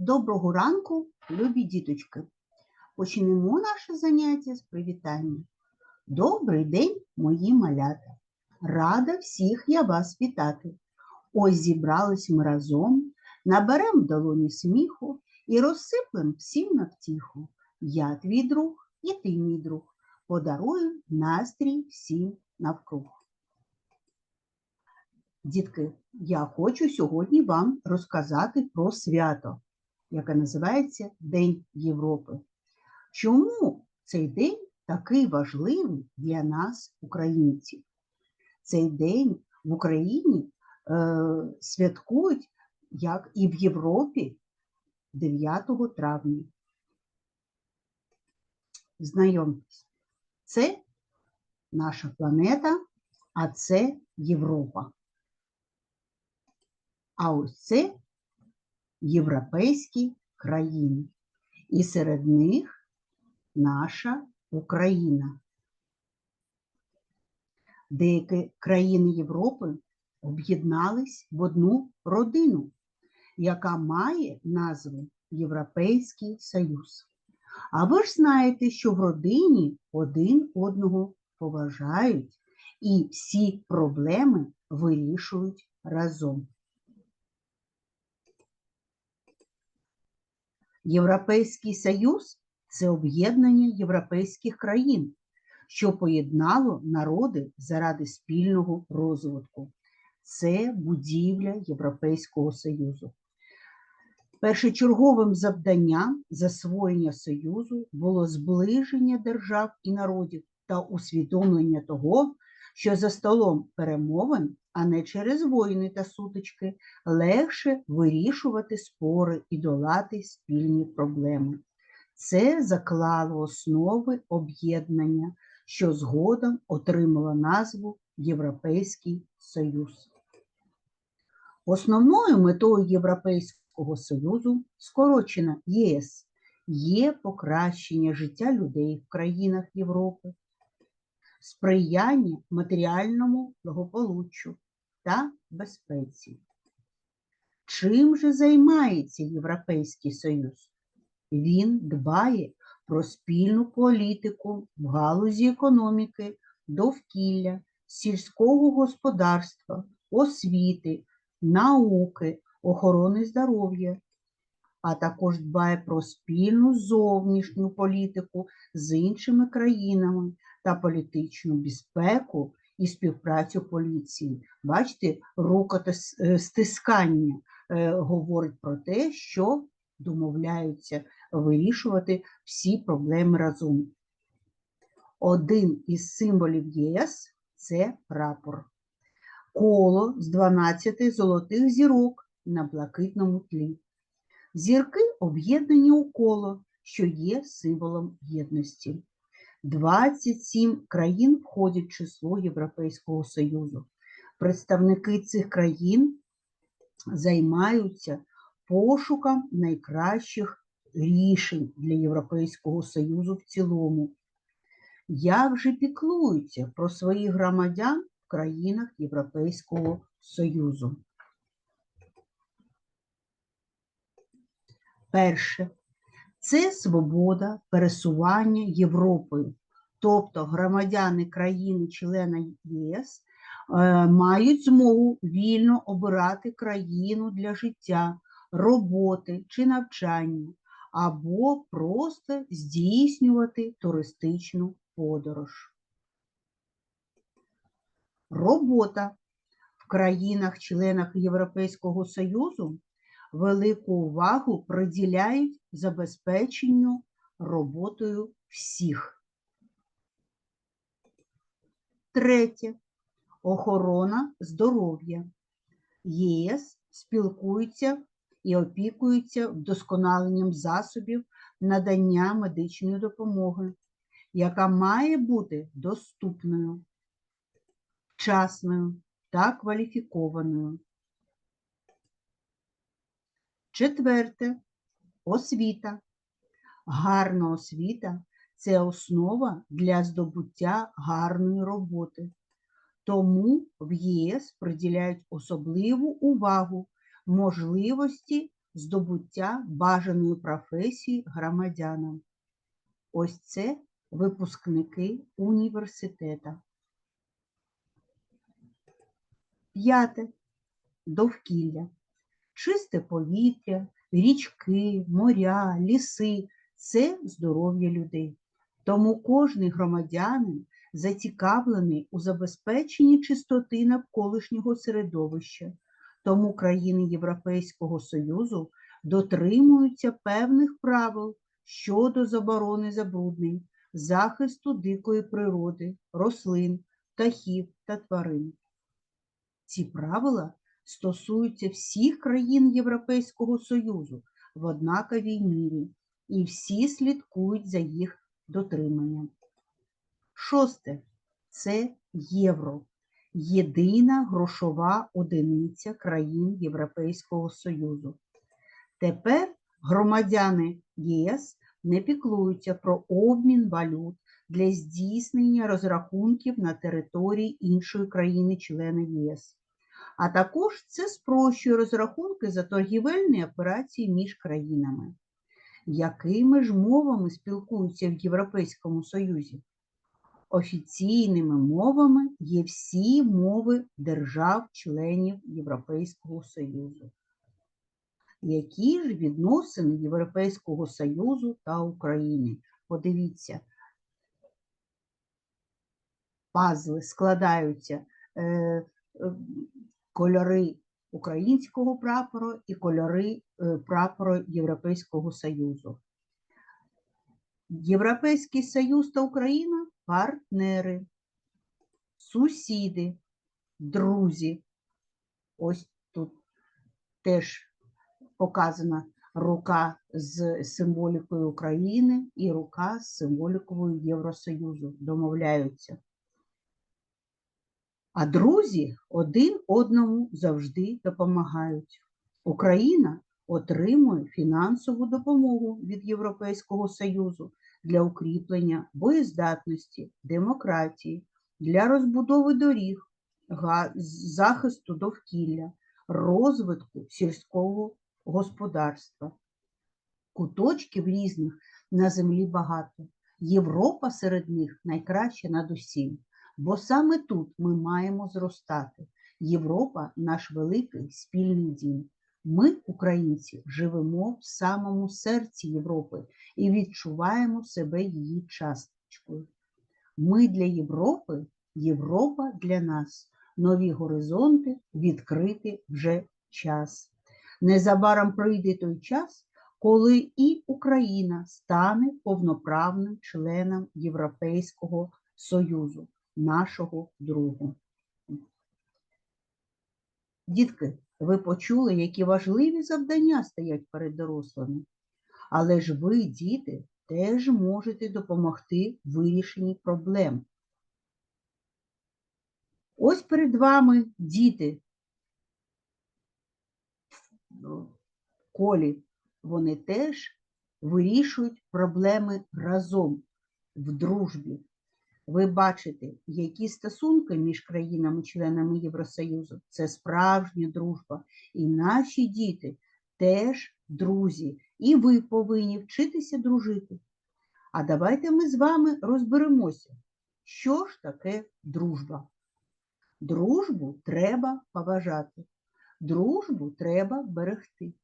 Доброго ранку, любі діточки. Почнемо наше заняття з привітання. Добрий день, мої малята. Рада всіх я вас вітати. Ось зібрались ми разом, наберем долоні сміху і розсиплем всім на втіху. Я твій друг і ти мій друг. Подарую настрій всім навкруг. Дітки, я хочу сьогодні вам розказати про свято, яке називається День Європи. Чому цей день такий важливий для нас, українців? Цей день в Україні е, святкують, як і в Європі, 9 травня. Знайомтесь, це наша планета, а це Європа. А ось це європейські країни. І серед них наша Україна. Деякі країни Європи об'єднались в одну родину, яка має назву Європейський Союз. А ви ж знаєте, що в родині один одного поважають і всі проблеми вирішують разом. Європейський Союз це об'єднання європейських країн, що поєднало народи заради спільного розвитку. Це будівля Європейського Союзу. Першочерговим завданням засвоєння Союзу було зближення держав і народів та усвідомлення того, що за столом перемовин, а не через воїни та сутички, легше вирішувати спори і долати спільні проблеми. Це заклало основи об'єднання, що згодом отримало назву Європейський Союз. Основною метою Європейського Союзу скорочена ЄС є покращення життя людей в країнах Європи, сприяння матеріальному благополуччю та безпеці. Чим же займається Європейський Союз? Він дбає про спільну політику в галузі економіки, довкілля, сільського господарства, освіти, науки, охорони здоров'я, а також дбає про спільну зовнішню політику з іншими країнами та політичну безпеку і співпрацю поліції. Бачите, рукостискання е, говорить про те, що домовляються вирішувати всі проблеми разом. Один із символів ЄС це прапор. Коло з 12 золотих зірок на блакитному тлі. Зірки об'єднані у коло, що є символом єдності. 27 країн входять в число Європейського Союзу. Представники цих країн займаються пошуком найкращих рішень для Європейського Союзу в цілому. Як же піклуються про своїх громадян в країнах Європейського Союзу? Перше це свобода пересування Європою. Тобто громадяни країни-члена ЄС е, мають змогу вільно обирати країну для життя, роботи чи навчання, або просто здійснювати туристичну подорож. Робота в країнах-членах Європейського Союзу велику увагу приділяють забезпеченню роботою всіх. Третє. Охорона здоров'я. ЄС спілкується і опікується вдосконаленням засобів надання медичної допомоги, яка має бути доступною, вчасною та кваліфікованою. Четверте освіта. Гарна освіта це основа для здобуття гарної роботи. Тому в ЄС приділяють особливу увагу можливості здобуття бажаної професії громадянам. Ось це випускники університета. П'яте. Довкілля. Чисте повітря, річки, моря, ліси це здоров'я людей. Тому кожний громадянин зацікавлений у забезпеченні чистоти навколишнього середовища. Тому країни Європейського Союзу дотримуються певних правил щодо заборони забруднень, захисту дикої природи, рослин, птахів та тварин. Ці правила стосуються всіх країн Європейського Союзу в однаковій мірі, і всі слідкують за їх дотриманням. Шосте це євро. Єдина грошова одиниця країн Європейського Союзу. Тепер громадяни ЄС не піклуються про обмін валют для здійснення розрахунків на території іншої країни-члени ЄС. А також це спрощує розрахунки за торгівельні операції між країнами. Якими ж мовами спілкуються в Європейському Союзі? Офіційними мовами є всі мови держав-членів Європейського Союзу. Які ж відносини Європейського Союзу та України? Подивіться, пазли складаються е, е, кольори українського прапору і кольори е, прапору Європейського Союзу. Європейський Союз та Україна партнери, сусіди, друзі. Ось тут теж показана рука з символікою України і рука з символікою Євросоюзу. Домовляються. А друзі один одному завжди допомагають. Україна отримує фінансову допомогу від Європейського Союзу для укріплення боєздатності, демократії, для розбудови доріг, захисту довкілля, розвитку сільського господарства. Куточків різних на землі багато. Європа серед них найкраща над усім, бо саме тут ми маємо зростати. Європа наш великий спільний дім. Ми, українці, живемо в самому серці Європи і відчуваємо себе її часточкою. Ми для Європи, Європа для нас. Нові горизонти відкрити вже час. Незабаром прийде той час, коли і Україна стане повноправним членом Європейського Союзу, нашого другу. Дітки, ви почули, які важливі завдання стоять перед дорослими. Але ж ви, діти, теж можете допомогти вирішенні проблем. Ось перед вами діти в колі. Вони теж вирішують проблеми разом в дружбі. Ви бачите, які стосунки між країнами-членами Євросоюзу це справжня дружба. І наші діти теж друзі, і ви повинні вчитися дружити. А давайте ми з вами розберемося, що ж таке дружба. Дружбу треба поважати, дружбу треба берегти.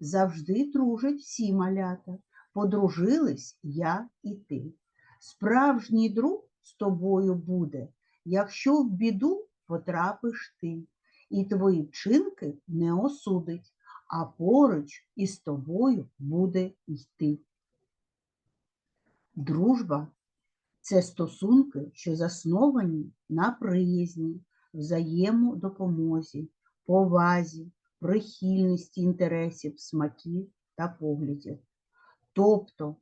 Завжди дружать всі малята. Подружились я і ти. Справжній друг з тобою буде, якщо в біду потрапиш ти, і твої вчинки не осудить, а поруч із тобою буде йти. Дружба це стосунки, що засновані на приязні, взаємодопомозі, повазі, прихильності інтересів, смаків та поглядів. Тобто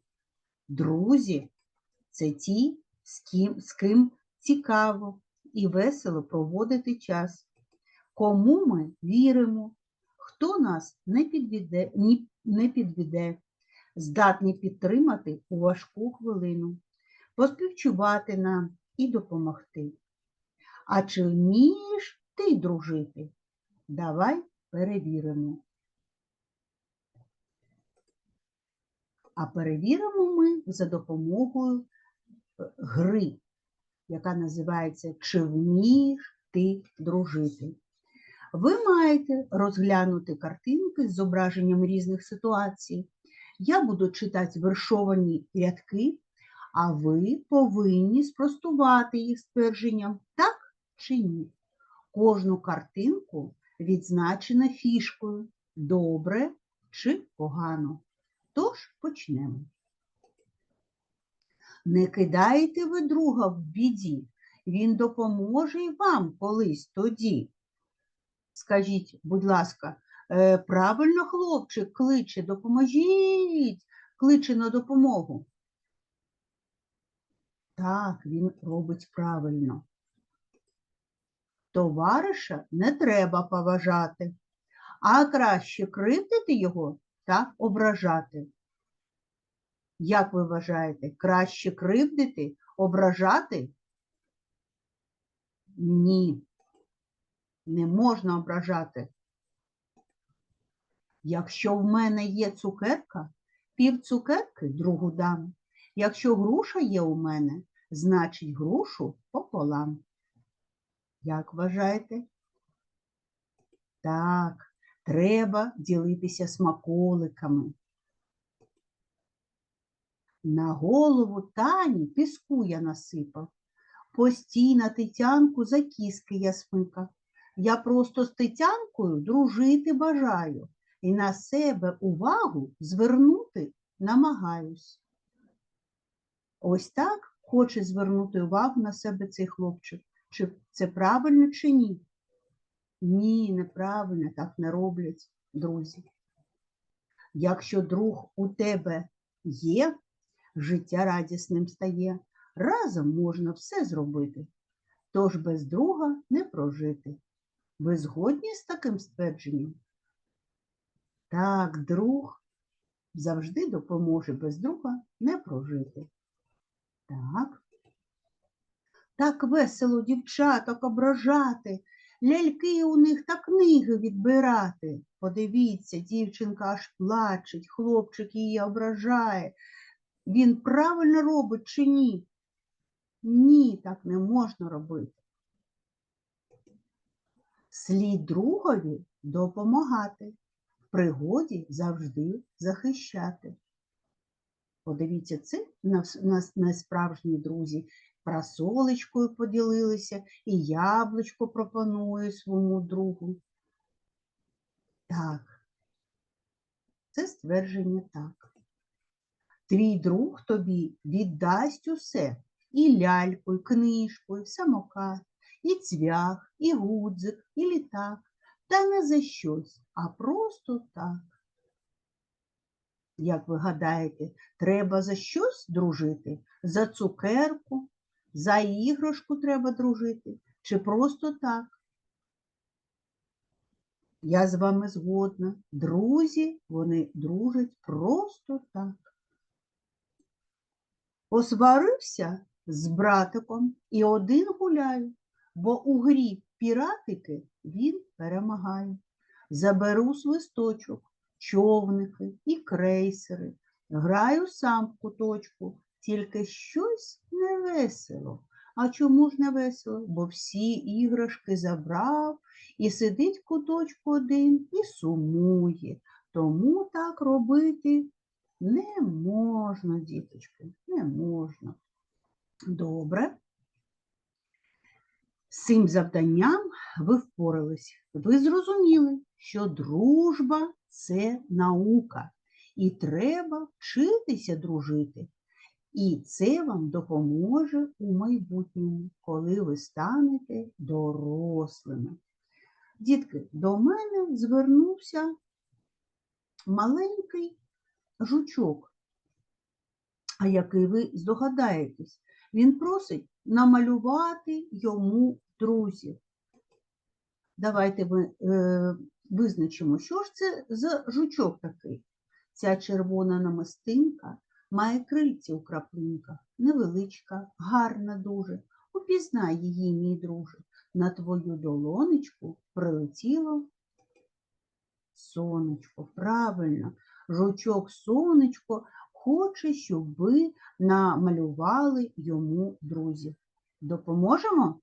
друзі це ті, з ким, з ким цікаво і весело проводити час, кому ми віримо, хто нас не підведе, не підведе, здатний підтримати у важку хвилину, поспівчувати нам і допомогти. А чи вмієш ти дружити? Давай перевіримо. А перевіримо ми за допомогою гри, яка називається Чи вмієш ти дружити? Ви маєте розглянути картинки з зображенням різних ситуацій. Я буду читати вершовані рядки, а ви повинні спростувати їх ствердженням так чи ні. Кожну картинку відзначено фішкою добре чи погано. Тож почнемо. Не кидайте ви друга в біді, він допоможе і вам колись тоді. Скажіть, будь ласка, е, правильно хлопчик кличе, допоможіть, кличе на допомогу. Так, він робить правильно. Товариша не треба поважати, а краще кривдити його та ображати. Як ви вважаєте, краще кривдити, ображати? Ні, не можна ображати. Якщо в мене є цукерка, пів цукерки другу дам. Якщо груша є у мене, значить грушу пополам. Як вважаєте? Так, треба ділитися смаколиками. На голову Тані піску я насипав. Постійно Тетянку за кіски я смикав. Я просто з Тетянкою дружити бажаю і на себе увагу звернути намагаюсь. Ось так хоче звернути увагу на себе цей хлопчик. Чи це правильно, чи ні? Ні, неправильно, так не роблять друзі. Якщо друг у тебе є, життя радісним стає, разом можна все зробити, тож без друга не прожити. Ви згодні з таким ствердженням? Так, друг завжди допоможе без друга не прожити. Так. Так весело дівчаток ображати, ляльки у них та книги відбирати. Подивіться, дівчинка аж плачеть, хлопчик її ображає. Він правильно робить чи ні? Ні, так не можна робити. Слід другові допомагати, в пригоді завжди захищати. Подивіться, це нас справжні друзі. Прасолечкою поділилися і яблучко пропонує своєму другу. Так, це ствердження так. Твій друг тобі віддасть усе і ляльку, і книжку, і самокат, і цвях, і гудзик, і літак, та не за щось, а просто так. Як ви гадаєте, треба за щось дружити? За цукерку, за іграшку треба дружити, чи просто так? Я з вами згодна. Друзі, вони дружать просто так. Посварився з братиком і один гуляє, бо у грі піратики він перемагає. Заберу свисточок, човники і крейсери. Граю сам в куточку, тільки щось не весело. А чому ж не весело? Бо всі іграшки забрав і сидить куточку один і сумує. Тому так робити не можна, діточки, не можна. Добре. З цим завданням ви впорались. Ви зрозуміли, що дружба це наука, і треба вчитися дружити. І це вам допоможе у майбутньому, коли ви станете дорослими. Дітки, до мене звернувся маленький жучок. А який ви здогадаєтесь, він просить намалювати йому друзів. Давайте ми е, визначимо, що ж це за жучок такий. Ця червона намистинка має крильці у краплинках, невеличка, гарна дуже. Упізнай її, мій друже. На твою долонечку прилетіло сонечко. Правильно, жучок сонечко хоче, щоб ви намалювали йому друзів. Допоможемо?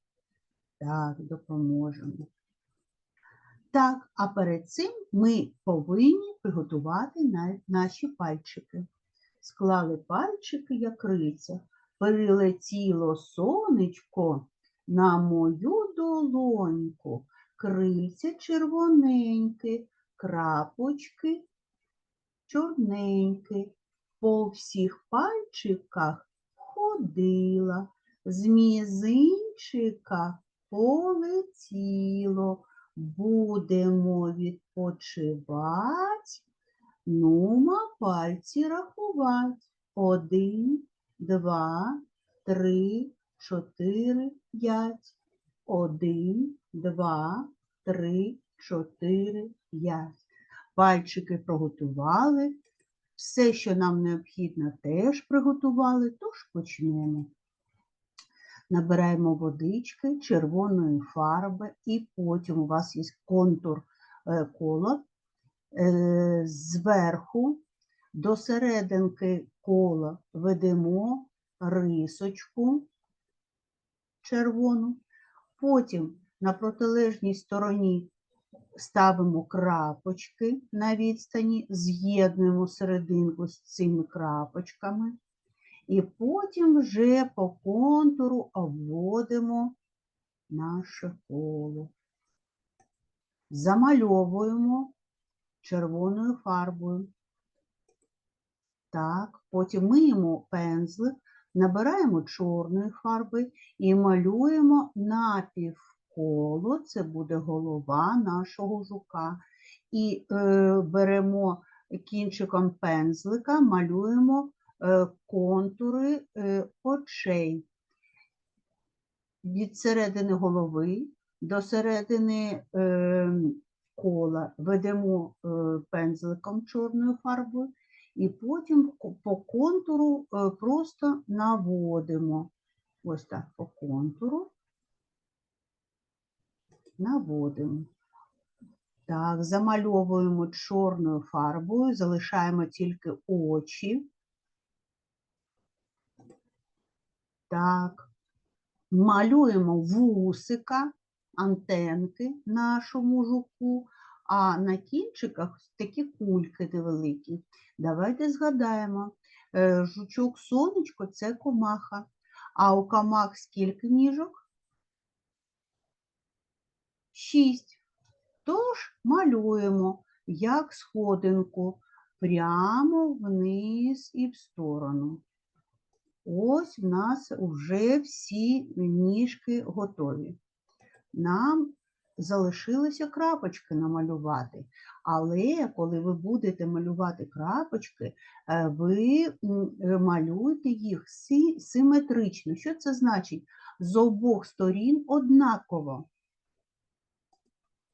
Так, допоможемо. Так, а перед цим ми повинні приготувати наші пальчики. Склали пальчики, як риця. Прилетіло сонечко на мою долоньку, крильця червоненьке, крапочки чорненькі. По всіх пальчиках ходила, з мізинчика полетіло. Будемо відпочивати, нума пальці рахувати. Один, два, три, чотири, п'ять. Один, два, три, чотири, п'ять. Пальчики приготували. Все, що нам необхідно, теж приготували, тож почнемо. Набираємо водички червоної фарби, і потім у вас є контур е, кола. Е, Зверху до серединки кола ведемо рисочку червону, потім на протилежній стороні ставимо крапочки на відстані, з'єднуємо серединку з цими крапочками. І потім вже по контуру обводимо наше коло. Замальовуємо червоною фарбою. Так, потім миємо пензлик, набираємо чорної фарби і малюємо напівколо, це буде голова нашого жука. І е, беремо кінчиком пензлика, малюємо е, контури е, очей. Від середини голови до середини е, кола ведемо е, пензликом чорною фарбою, і потім по контуру е, просто наводимо. Ось так по контуру наводимо. Так, замальовуємо чорною фарбою, залишаємо тільки очі. Так, малюємо вусика, антенки нашому жуку, а на кінчиках такі кульки невеликі. Давайте згадаємо, е, жучок сонечко це комаха. А у комах скільки ніжок? Шість. Тож малюємо як сходинку прямо вниз і в сторону. Ось в нас вже всі ніжки готові. Нам залишилося крапочки намалювати. Але коли ви будете малювати крапочки, е, ви е, їх сі- симетрично. Що це значить? З обох сторін однаково.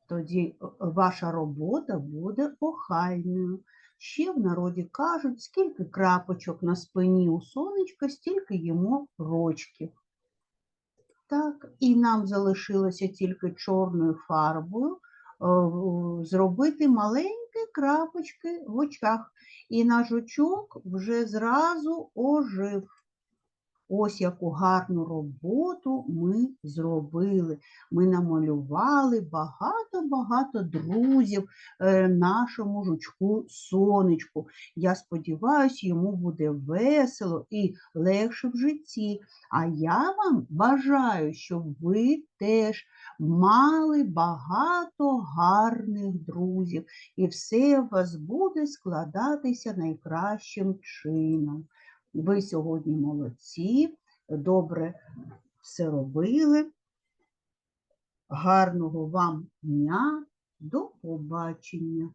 Тоді е, ваша робота буде охайною. Ще в народі кажуть, скільки крапочок на спині у сонечка, стільки йому рочків. Так, і нам залишилося тільки чорною фарбою е, зробити маленькі крапочки в очах. І наш очок вже зразу ожив. Ось яку гарну роботу ми зробили. Ми намалювали багато-багато друзів е, нашому жучку сонечку. Я сподіваюся, йому буде весело і легше в житті. А я вам бажаю, щоб ви теж мали багато гарних друзів, і все у вас буде складатися найкращим чином. Ви сьогодні молодці, добре все робили. Гарного вам дня, до побачення!